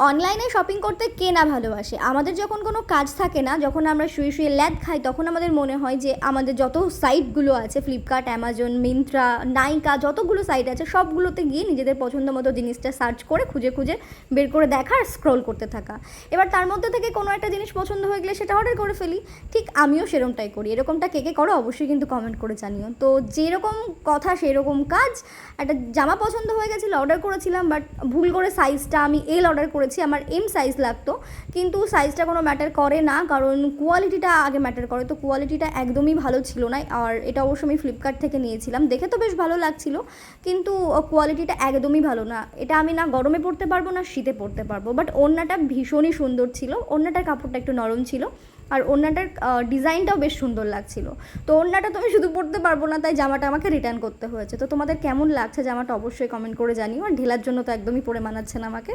অনলাইনে শপিং করতে কে না ভালোবাসে? আমাদের যখন কোনো কাজ থাকে না, যখন আমরা শুয়ে শুয়ে ল্যাদ খাই, তখন আমাদের মনে হয় যে আমাদের যত সাইটগুলো আছে ফ্লিপকার্ট অ্যামাজন মিন্ত্রা নাইকা যতগুলো সাইট আছে, সবগুলোতে গিয়ে নিজেদের পছন্দ মতো জিনিসটা সার্চ করে, খুঁজে খুঁজে বের করে দেখা আর স্ক্রল করতে থাকা। এবার তার মধ্যে থেকে কোনো একটা জিনিস পছন্দ হয়ে গেলে সেটা অর্ডার করে ফেলি। ঠিক আমিও সেরকমটাই করি। এরকমটা কে কে করো অবশ্যই কিন্তু কমেন্ট করে জানিও। তো যেরকম কথা, সেরকম কাজ, একটা জামা পছন্দ হয়ে গেছিল অর্ডার করেছিলাম বাট ভুল করে সাইজটা আমি এল অর্ডার করেছি, আমার এম সাইজ লাগতো। কিন্তু সাইজটা কোনো ম্যাটার করে না, কারণ কোয়ালিটিটা আগে ম্যাটার করে। তো কোয়ালিটিটা একদমই ভালো ছিল না, আর এটা অবশ্য আমি ফ্লিপকার্ট থেকে নিয়েছিলাম। দেখে তো বেশ ভালো লাগছিল, কিন্তু কোয়ালিটিটা একদমই ভালো না। এটা আমি না গরমে পরতে পারব, না শীতে পরতে পারব। বাট ওড়নাটা ভীষণই সুন্দর ছিল। ওড়নাটার কাপড়টা একটু নরম ছিল, আর ওড়নাটার ডিজাইনটাও বেশ সুন্দর লাগছিল। তো ওড়নাটা তো আমি শুধু পরতে পারব না, তাই জামাটা আমাকে রিটার্ন করতে হয়েছে। তো তোমাদের কেমন লাগছে জামাটা অবশ্যই কমেন্ট করে জানিও, আর ঢেলার জন্য তো একদমই পরে মানাচ্ছে না আমাকে।